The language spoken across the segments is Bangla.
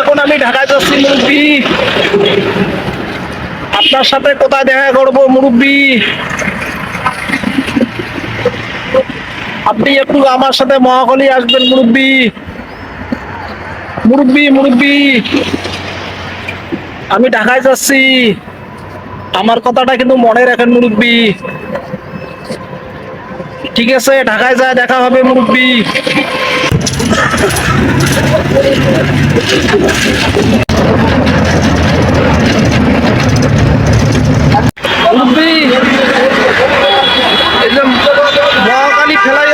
এখন আমি ঢাকায় যাচ্ছি আপনার সাথে কোথায় দেখা আপনি একটু আমার সাথে মহাকলি আসবেন মুরব্বি। মুরব্বি মুরব্বি। আমি ঢাকায় যাচ্ছি। আমার কথাটা কিন্তু মনে রাখেন মুরব্বি। ঠিক আছে, ঢাকায় যায় দেখা হবে মুরব্বি।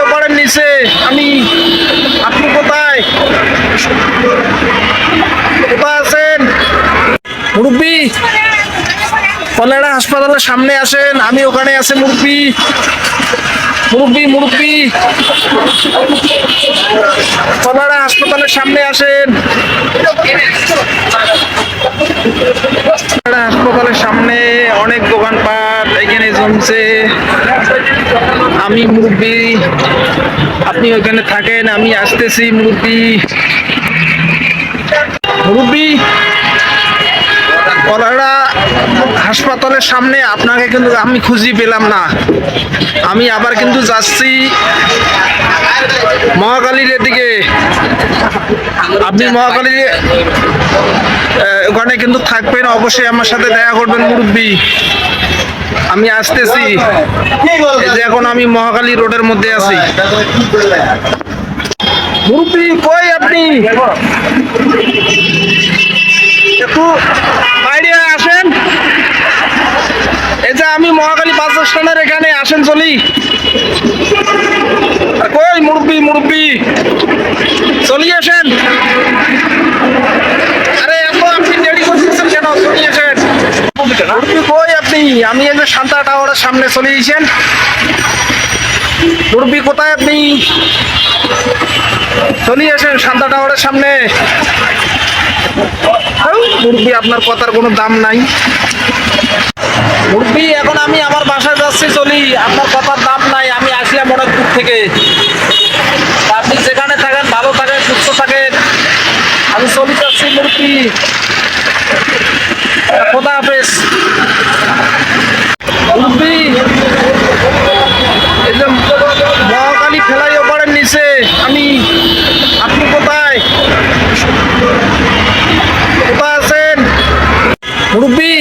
ওপারের নিচে, আমি, আপনি কোথায়? আছেন? হাসপাতালের সামনে আসেন, আমি ওখানে আছে মুরব্বি। মুরব্বি মুরব্বি। কলেরা হাসপাতালের সামনে আসেন। হাসপাতালের সামনে অনেক দোকানপাট, এখানে জমছে। আমি মুরব্বি, আপনি ওখানে থাকেন, আমি আসতেছি, মুরব্বি। মুরব্বি, কলারা হাসপাতালের সামনে আপনাকে কিন্তু আমি খুঁজি পেলাম না। আমি আবার কিন্তু যাচ্ছি মহাকালীর এদিকে। আপনি মহাকালীর ওখানে কিন্তু থাকবেন, অবশ্যই আমার সাথে দেখা করবেন মুরব্বী। আমি আসতেছি। যে এখন আমি মহাকালী রোডের মধ্যে আছি। মুরব্বী, কই আপনি? একটু বাইরে আসেন এই যে আমি মহাকালী বাস স্ট্যান্ডের এখানে, আসেন চলি। কই মুরব্বি মুরব্বি? চলি আসেন। আরে, এত আপনি দেরি করতেছেন কেন? চলি আসেন। মুরব্বি কই আপনি? আমি এই যে শান্তা টাওয়ারের সামনে চলে এসেছেন মুরব্বি কোথায় আপনি? চলে আসেন শান্তা টাওয়ারের সামনে। মুরব্বি, আপনার কথার কোনো দাম নাই। মুরব্বি, এখন আমি আমার বাসায় যাচ্ছি, চলি। আপনার কথার দাম নাই, আমি আসলাম অনেক দূর থেকে আপনি যেখানে থাকেন, ভালো থাকেন, সুস্থ থাকেন। আমি চলি যাচ্ছি, মুরব্বি। খোদা হাফেজ। যে মহাকালী ফেলাই ওপারের নিচে, আমি, আপনি কোথায়? কোথায় আছেন? মুরব্বি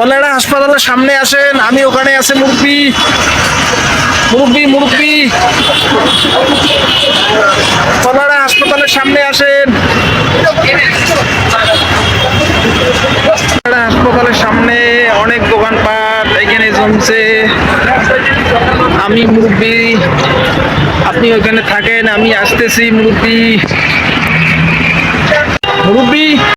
কলেরা হাসপাতালের সামনে আসেন, আমি ওখানে আছে, মুরব্বি। মুরব্বি মুরব্বি। কলেরা হাসপাতালের সামনে আসেন। হাসপাতালের সামনে অনেক দোকানপাট, এখানে জমছে। আমি মুরব্বি, আপনি ওখানে থাকেন, আমি আসতেছি, মুরব্বি। মুরব্বি।